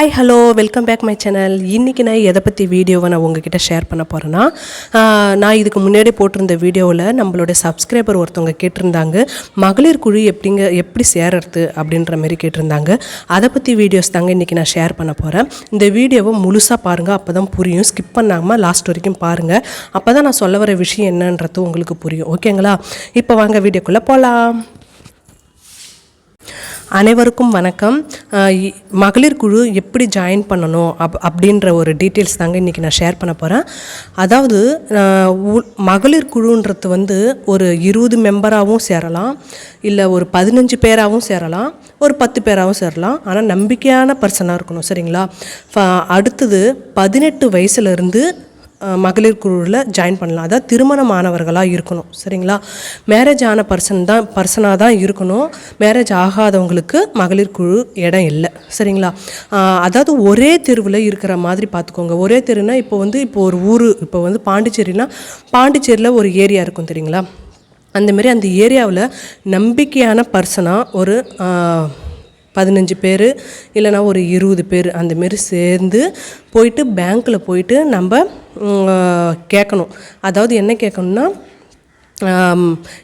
Hi hello welcome back my channel இன்றைக்கி நான் எதை பற்றி வீடியோவை நான் உங்ககிட்ட ஷேர் பண்ண போகிறேன்னா நான் இதுக்கு முன்னாடி போட்டிருந்த வீடியோவில் நம்மளோட சப்ஸ்கிரைபர் ஒருத்தவங்க கேட்டிருந்தாங்க மகளிர் குழு எப்படிங்க எப்படி சேரறது அப்படின்ற மாதிரி கேட்டிருந்தாங்க. அதை பற்றி வீடியோஸ் தாங்க இன்றைக்கி நான் ஷேர் பண்ண போகிறேன் இந்த வீடியோவை முழுசாக பாருங்கள் அப்போ தான் புரியும். ஸ்கிப் பண்ணாமல் லாஸ்ட் வரைக்கும் பாருங்கள் அப்போ தான் நான் சொல்ல வர விஷயம் என்னன்றது உங்களுக்கு புரியும். ஓகேங்களா இப்போ வாங்க வீடியோக்குள்ளே போகலாம் அனைவருக்கும் வணக்கம். இ- மகளிர் குழு எப்படி ஜாயின் பண்ணணும் அப் அப்படின்ற ஒரு டீட்டெயில்ஸ் தாங்க இன்றைக்கி நான் ஷேர் பண்ண போகிறேன் அதாவது மகளிர் குழுன்றது வந்து ஒரு இருபது மெம்பராகவும் சேரலாம். இல்லை ஒரு பதினஞ்சு பேராகவும் சேரலாம். ஒரு பத்து பேராகவும் சேரலாம். ஆனால் நம்பிக்கையான பர்சனாக இருக்கணும் சரிங்களா? ஃப- அடுத்தது பதினெட்டு வயசுலேருந்து மகளிர் குழுவில் ஜாயின் பண்ணலாம். அதாவது திருமணமானவர்களாக இருக்கணும். சரிங்களா? மேரேஜ் ஆன பர்சன் தான் பர்சனாக தான் இருக்கணும். மேரேஜ் ஆகாதவங்களுக்கு மகளிர் குழு இடம் இல்லை. சரிங்களா? அதாவது ஒரே தெருவில் இருக்கிற மாதிரி பார்த்துக்கோங்க ஒரே தெருனா இப்போ வந்து இப்போ ஒரு ஊர் இப்போ வந்து பாண்டிச்சேரினா பாண்டிச்சேரியில் ஒரு ஏரியா இருக்கும் தெரியுங்களா? அந்தமாரி அந்த ஏரியாவில் நம்பிக்கையான பர்சனாக ஒரு பதினஞ்சு பேர் இல்லைனா ஒரு இருபது பேர் அந்தமாரி சேர்ந்து போயிட்டு பேங்க்கில் போயிட்டு நம்ம கேட்கணும் அதாவது என்ன கேட்கணும்னா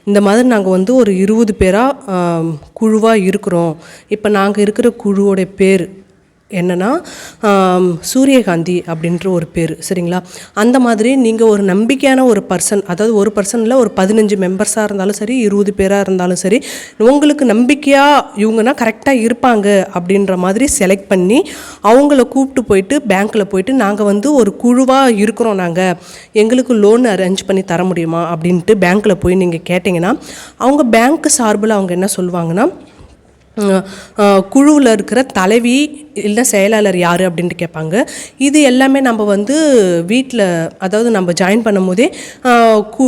இந்த மாதிரி நாங்கள் வந்து ஒரு இருபது பேராக குழுவாக இருக்கிறோம். இப்போ நாங்கள் இருக்கிற குழுவோடைய பேர் என்னன்னா சூரியகாந்தி அப்படின்ற ஒரு பேர் சரிங்களா? அந்த மாதிரி நீங்கள் ஒரு நம்பிக்கையான ஒரு பர்சன் அதாவது ஒரு பர்சனில் ஒரு பதினஞ்சு மெம்பர்ஸாக இருந்தாலும் சரி இருபது பேராக இருந்தாலும் சரி உங்களுக்கு நம்பிக்கையாக இவங்கன்னா கரெக்டாக இருப்பாங்க அப்படின்ற மாதிரி செலக்ட் பண்ணி அவங்கள கூப்பிட்டு போயிட்டு பேங்க்கில் போயிட்டு நாங்கள் வந்து ஒரு குழுவாக இருக்கிறோம் நாங்கள் எங்களுக்கு லோன் அரேஞ்ச் பண்ணி தர முடியுமா அப்படின்ட்டு பேங்க்கில் போய் நீங்கள் கேட்டிங்கன்னா அவங்க பேங்க்கு சார்பில் அவங்க என்ன சொல்லுவாங்கன்னா குழுவில் இருக்கிற தலைவி இல்லை செயலாளர் யார் அப்படின்ட்டு கேட்பாங்க இது எல்லாமே நம்ம வந்து வீட்டில் அதாவது நம்ம ஜாயின் பண்ணும்போதே கு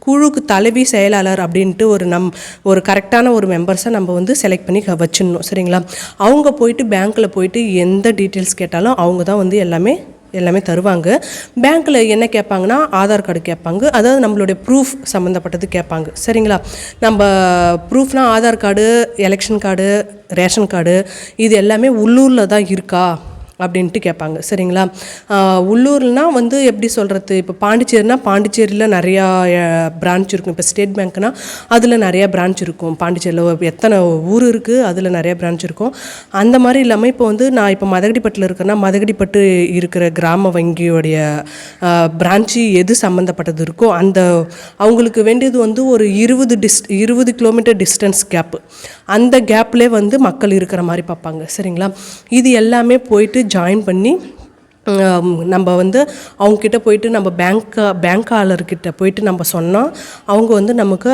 குழுக்கு தலைவி செயலாளர் அப்படின்ட்டு ஒரு நம் ஒரு கரெக்டான ஒரு மெம்பர்ஸை நம்ம வந்து செலக்ட் பண்ணி க- வச்சிடணும். சரிங்களா? அவங்க போயிட்டு பேங்க்கில் போயிட்டு எந்த டீட்டெயில்ஸ் கேட்டாலும் அவங்க தான் வந்து எல்லாமே எல்லாமே தருவாங்க. பேங்க்கில் என்ன கேட்பாங்கன்னா ஆதார் கார்டு கேட்பாங்க. அதாவது நம்மளுடைய ப்ரூஃப் சம்மந்தப்பட்டது கேட்பாங்க. சரிங்களா? நம்ம ப்ரூஃப்னால் Aadhaar card election card ration card இது எல்லாமே உள்ளூரில் தான் இருக்கா? அப்படின்ட்டு கேட்பாங்க. சரிங்களா? உள்ளூர்னால் உள்ளூர்னா வந்து எப்படி சொல்கிறது இப்போ பாண்டிச்சேரினா பாண்டிச்சேரியில் நிறையா பிரான்ச் இருக்கும். இப்போ ஸ்டேட் பேங்க்னா அதில் நிறையா பிரான்ச் இருக்கும். பாண்டிச்சேரியில் எத்தனை ஊர் இருக்குது அதில் நிறையா பிரான்ச் இருக்கும். அந்த மாதிரி இல்லாமல் இப்போ வந்து நான் இப்போ மதகடிப்பட்டில் இருக்கேன்னா மதகடிப்பட்டு இருக்கிற கிராம வங்கியோடைய பிரான்ச்சு எது சம்மந்தப்பட்டது இருக்கோ அந்த அவங்களுக்கு வேண்டியது வந்து ஒரு இருபது டிஸ் இருபது கிலோமீட்டர் டிஸ்டன்ஸ் கேப்பு அந்த கேப்லேயே வந்து மக்கள் இருக்கிற மாதிரி பார்ப்பாங்க. சரிங்களா? இது எல்லாமே போயிட்டு ஜாயின் பண்ணி நம்ம வந்து அவங்கக்கிட்ட போயிட்டு நம்ம பேங்க் பேங்க்காளர்கிட்ட போயிட்டு நம்ம சொன்னால் அவங்க வந்து நமக்கு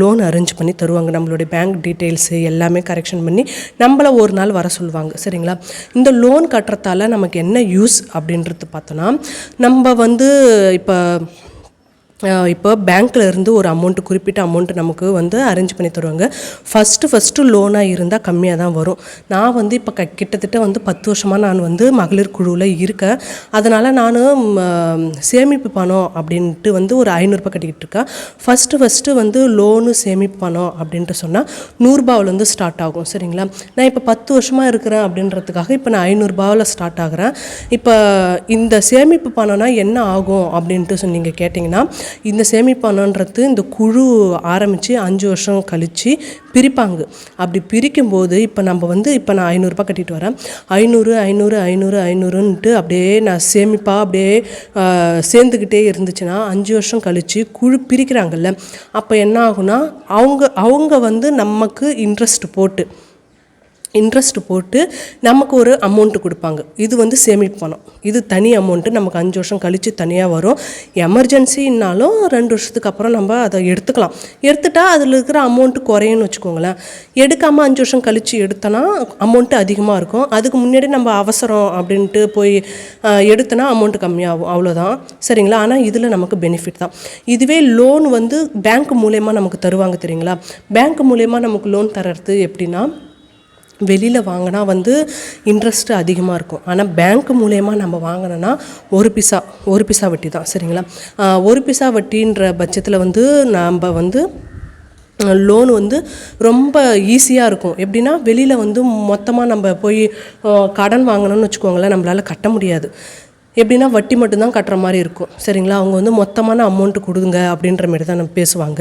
லோன் அரேஞ்ச் பண்ணி தருவாங்க. நம்மளுடைய பேங்க் டீட்டெயில்ஸு எல்லாமே கரெக்ஷன் பண்ணி நம்மளை ஒரு நாள் வர சொல்லுவாங்க. சரிங்களா? இந்த லோன் கட்டுறதால நமக்கு என்ன யூஸ் அப்படின்றது பார்த்தோன்னா நம்ம வந்து இப்போ இப்போ பேங்க்கில் இருந்து ஒரு அமௌண்ட்டு குறிப்பிட்ட அமௌண்ட் நமக்கு வந்து அரேஞ்ச் பண்ணி தருவாங்க. ஃபஸ்ட்டு ஃபஸ்ட்டு லோனாக இருந்தால் கம்மியாக தான் வரும். நான் வந்து இப்போ க கிட்டத்தட்ட வந்து பத்து வருஷமாக நான் வந்து மகளிர் குழுவில் இருக்கேன். அதனால் நான் சேமிப்பு பணம் அப்படின்ட்டு வந்து ஒரு ஐநூறுரூபா கட்டிக்கிட்டு இருக்கேன். ஃபஸ்ட்டு ஃபஸ்ட்டு வந்து லோனு சேமிப்பு பணம் அப்படின்ட்டு சொன்னால் நூறுரூபாவிலேருந்து ஸ்டார்ட் ஆகும். சரிங்களா? நான் இப்போ பத்து வருஷமாக இருக்கிறேன் அப்படின்றதுக்காக இப்போ நான் ஐநூறுரூபாவில் ஸ்டார்ட் ஆகுறேன். இப்போ இந்த சேமிப்பு பணம்னா என்ன ஆகும் அப்படின்ட்டு நீங்கள் கேட்டிங்கன்னா இந்த சேமிப்பானன்றது இந்த குழு ஆரம்பித்து அஞ்சு வருஷம் கழித்து பிரிப்பாங்க. அப்படி பிரிக்கும்போது இப்போ நம்ம வந்து இப்போ நான் ஐநூறுரூபா கட்டிட்டு வரேன். ஐநூறு ஐநூறு ஐநூறு ஐநூறுன்ட்டு அப்படியே நான் சேமிப்பாக அப்படியே சேர்ந்துக்கிட்டே இருந்துச்சுன்னா அஞ்சு வருஷம் கழித்து குழு பிரிக்கிறாங்கல்ல. அப்போ என்ன ஆகுனா அவங்க அவங்க வந்து நமக்கு இன்ட்ரெஸ்ட் போட்டு இன்ட்ரெஸ்ட் போட்டு நமக்கு ஒரு அமௌண்ட்டு கொடுப்பாங்க. இது வந்து சேமிப்பு பணம். இது தனி அமௌண்ட்டு நமக்கு அஞ்சு வருஷம் கழித்து தனியாக வரும். எமர்ஜென்சின்னாலும் ரெண்டு வருஷத்துக்கு அப்புறம் நம்ம அதை எடுத்துக்கலாம். எடுத்துட்டால் அதில் இருக்கிற அமௌண்ட்டு குறையும்னு வச்சுக்கோங்களேன். எடுக்காமல் அஞ்சு வருஷம் கழித்து எடுத்தோன்னா அமௌண்ட்டு அதிகமாக இருக்கும். அதுக்கு முன்னாடி நம்ம அவசரம் அப்படின்ட்டு போய் எடுத்தோன்னா அமௌண்ட்டு கம்மியாகும். அவ்வளோதான் சரிங்களா? ஆனால் இதில் நமக்கு பெனிஃபிட் தான். இதுவே லோன் வந்து பேங்க் மூலயமா நமக்கு தருவாங்க தெரியுங்களா? பேங்க் மூலயமா நமக்கு லோன் தர்றது எப்படின்னா வெளியில் வாங்கினா வந்து இன்ட்ரெஸ்ட்டு அதிகமாக இருக்கும். ஆனால் பேங்க் மூலயமா நம்ம வாங்கினோன்னா ஒரு பிசா ஒரு பிசா வட்டி தான் சரிங்களா? ஒரு பிசா வட்டின்ற பட்சத்தில் வந்து நம்ம வந்து லோன் வந்து ரொம்ப ஈஸியாக இருக்கும். எப்படின்னா வெளியில் வந்து மொத்தமாக நம்ம போய் கடன் வாங்கணும்னு வச்சுக்கோங்களேன் நம்மளால் கட்ட முடியாது. எப்படின்னா வட்டி மட்டும்தான் கட்டுற மாதிரி இருக்கும். சரிங்களா? அவங்க வந்து மொத்தமான அமௌண்ட்டு கொடுங்க அப்படின்ற மாதிரி தான் நம்ம பேசுவாங்க.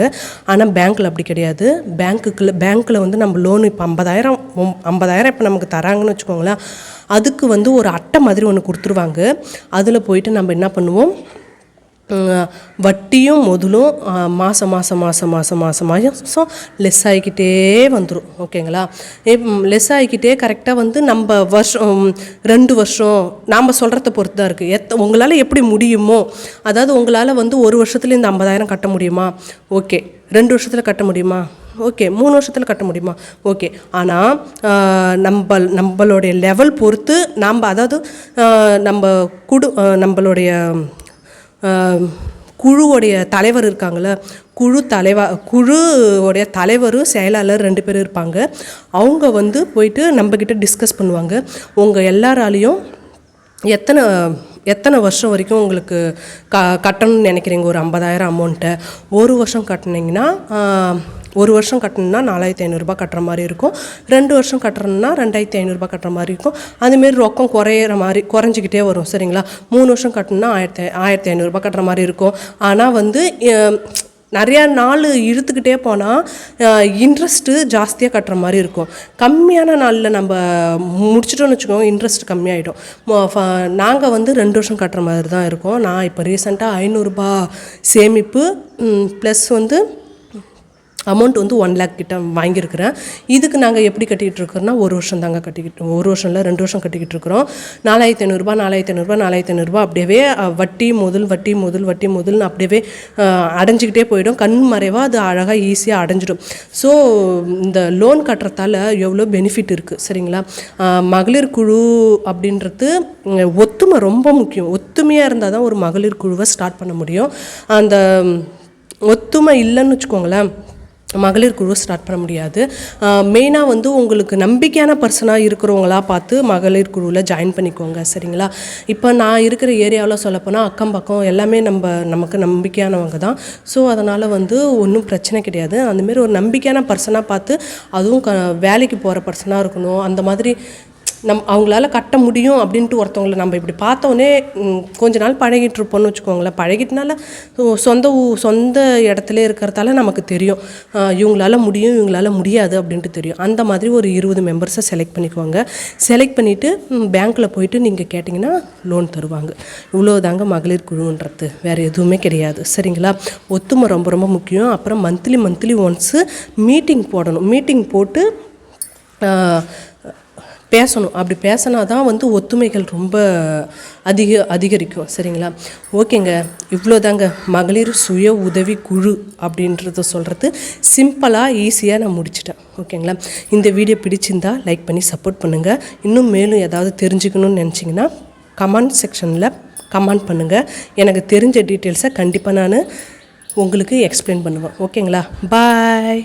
ஆனால் பேங்க்கில் அப்படி கிடையாது. பேங்க்குக்குள்ளே பேங்க்கில் வந்து நம்ம லோன் இப்போ ஐம்பதாயிரம் ஐம்பதாயிரம் இப்போ நமக்கு தராங்கன்னு வச்சுக்கோங்களேன். அதுக்கு வந்து ஒரு அட்டை மாதிரி ஒன்று கொடுத்துருவாங்க. அதில் போயிட்டு நம்ம என்ன பண்ணுவோம்? வட்டியும் முதலும் மாதம் மாதம் மாதம் மாதம் மாதம் மாதம் லெஸ் ஆகிக்கிட்டே வந்துடும் ஓகேங்களா? லெஸ் ஆகிக்கிட்டே கரெக்டாக வந்து நம்ம வருஷம் ரெண்டு வருஷம் நாம் சொல்கிறத பொறுத்து தான் இருக்குது எத்த உங்களால் எப்படி முடியுமோ அதாவது உங்களால் வந்து ஒரு வருஷத்துல இந்த ஐம்பதாயிரம் கட்ட முடியுமா? ஓகே. ரெண்டு வருஷத்தில் கட்ட முடியுமா? ஓகே. மூணு வருஷத்தில் கட்ட முடியுமா? ஓகே. ஆனால் நம்ம நம்மளுடைய லெவல் பொறுத்து நாம் அதாவது நம்ம குடு நம்மளுடைய குழுவுடைய தலைவர் இருக்காங்கள்ல குழு தலைவா குழுவுடைய தலைவரும் செயலாளர் ரெண்டு பேரும் இருப்பாங்க. அவங்க வந்து போயிட்டு நம்மக்கிட்ட டிஸ்கஸ் பண்ணுவாங்க. உங்கள் எல்லாராலையும் எத்தனை எத்தனை வருஷம் வரைக்கும் உங்களுக்கு க கட்டணும்னு நினைக்கிறீங்க? ஒரு ஐம்பதாயிரம் அமௌண்ட்டை ஒரு வருஷம் கட்டினீங்கன்னா ஒரு வருஷம் கட்டணும்னா நாலாயிரத்தி ஐநூறுரூபா கட்டுற மாதிரி இருக்கும். ரெண்டு வருஷம் கட்டுறோம்னா ரெண்டாயிரத்தி ஐநூறுரூபா கட்டுற மாதிரி இருக்கும். அதுமாரி ரொக்கம் குறையிற மாதிரி குறைஞ்சிக்கிட்டே வரும். சரிங்களா? மூணு வருஷம் கட்டணும்னா ஆயிரத்தி ஆயிரத்தி ஐநூறுரூபா கட்டுற மாதிரி இருக்கும். ஆனால் வந்து நிறையா நாள் இழுத்துக்கிட்டே போனால் இன்ட்ரெஸ்ட்டு ஜாஸ்தியாக கட்டுற மாதிரி இருக்கும். கம்மியான நாளில் நம்ம முடிச்சிட்டோம்னு வச்சுக்கோங்க இன்ட்ரெஸ்ட் கம்மியாயிடும். நாங்கள் வந்து ரெண்டு வருஷம் கட்டுற மாதிரி தான் இருக்கோம். நான் இப்போ ரீசெண்டாக ஐநூறுரூபா சேமிப்பு ப்ளஸ் வந்து அமௌண்ட் வந்து ஒன் லேக் கிட்ட வாங்கியிருக்கிறேன். இதுக்கு நாங்கள் எப்படி கட்டிக்கிட்டு இருக்கிறோம்னா ஒரு வருஷம் தாங்க கட்டிக்கிட்டு ஒரு வருஷம் இல்லை ரெண்டு வருஷம் கட்டிக்கிட்டு இருக்கிறோம். நாலாயிரத்தி ஐநூறுரூபா நாலாயிரத்தி ஐநூறுரூபா நாலாயிரத்தி ஐநூறுரூபா அப்படியே வட்டி முதல் வட்டி முதல் வட்டி முதல்னு அப்படியே அடைஞ்சிக்கிட்டே போயிடும். கண் மறைவாக அது அழகாக ஈஸியாக அடைஞ்சிடும். ஸோ இந்த லோன் கட்டுறதால எவ்வளோ பெனிஃபிட் இருக்குது சரிங்களா? மகளிர் குழு அப்படின்றது ஒத்துமை ரொம்ப முக்கியம். ஒத்துமையாக இருந்தால் தான் ஒரு மகளிர் குழுவை ஸ்டார்ட் பண்ண முடியும். அந்த ஒத்துமை இல்லைன்னு வச்சுக்கோங்களேன் மகளிர் குழு ஸ்டார்ட் பண்ண முடியாது. மெயினாக வந்து உங்களுக்கு நம்பிக்கையான பர்சனாக இருக்கிறவங்களா பார்த்து மகளிர் குழுவில் ஜாயின் பண்ணிக்கோங்க சரிங்களா? இப்போ நான் இருக்கிற ஏரியாவில் சொல்லப்போனால் அக்கம் பக்கம் எல்லாமே நம்ம நமக்கு நம்பிக்கையானவங்க தான். ஸோ அதனால் வந்து ஒன்றும் பிரச்சனை கிடையாது. அந்தமாரி ஒரு நம்பிக்கையான பர்சனாக பார்த்து அதுவும் க வேலைக்கு போகிற பர்சனாக இருக்கணும். அந்த மாதிரி நம் அவங்களால கட்ட முடியும் அப்படின்ட்டு ஒருத்தவங்கள நம்ம இப்படி பார்த்தோன்னே கொஞ்ச நாள் பழகிட்டு இருப்போம்னு வச்சுக்கோங்களேன். பழகிட்டனால சொந்த ஊ- சொந்த இடத்துல இருக்கிறதால நமக்கு தெரியும். இவங்களால முடியும் இவங்களால முடியாது அப்படின்ட்டு தெரியும். அந்த மாதிரி ஒரு இருபது மெம்பர்ஸை செலக்ட் பண்ணிக்குவாங்க. செலக்ட் பண்ணிவிட்டு பேங்க்கில் போயிட்டு நீங்கள் கேட்டிங்கன்னா லோன் தருவாங்க. இவ்வளோதாங்க மகளிர் குழுன்றது. வேறு எதுவுமே கிடையாது. சரிங்களா? ஒத்துமை ரொம்ப ரொம்ப முக்கியம். அப்புறம் மந்த்லி மந்த்லி ஒன்ஸு மீட்டிங் போடணும். மீட்டிங் போட்டு பேசணும். அப்படி பேசினா தான் வந்து ஒத்துமைகள் ரொம்ப அதிக அதிகரிக்கும். சரிங்களா? ஓகேங்க. இவ்வளோதாங்க. மகளிர் சுய உதவி குழு அப்படின்றத சொல்கிறது சிம்பிளாக ஈஸியாக நான் முடிச்சிட்டேன். ஓகேங்களா? இந்த வீடியோ பிடிச்சிருந்தா லைக் பண்ணி சப்போர்ட் பண்ணுங்கள் இன்னும் மேலும் ஏதாவது தெரிஞ்சுக்கணும்னு நினச்சிங்கன்னா கமெண்ட் செக்ஷனில் கமெண்ட் பண்ணுங்கள் எனக்கு தெரிஞ்ச டீட்டெயில்ஸை கண்டிப்பாக நான் உங்களுக்கு எக்ஸ்பிளைன் பண்ணுவேன். ஓகேங்களா? பாய்.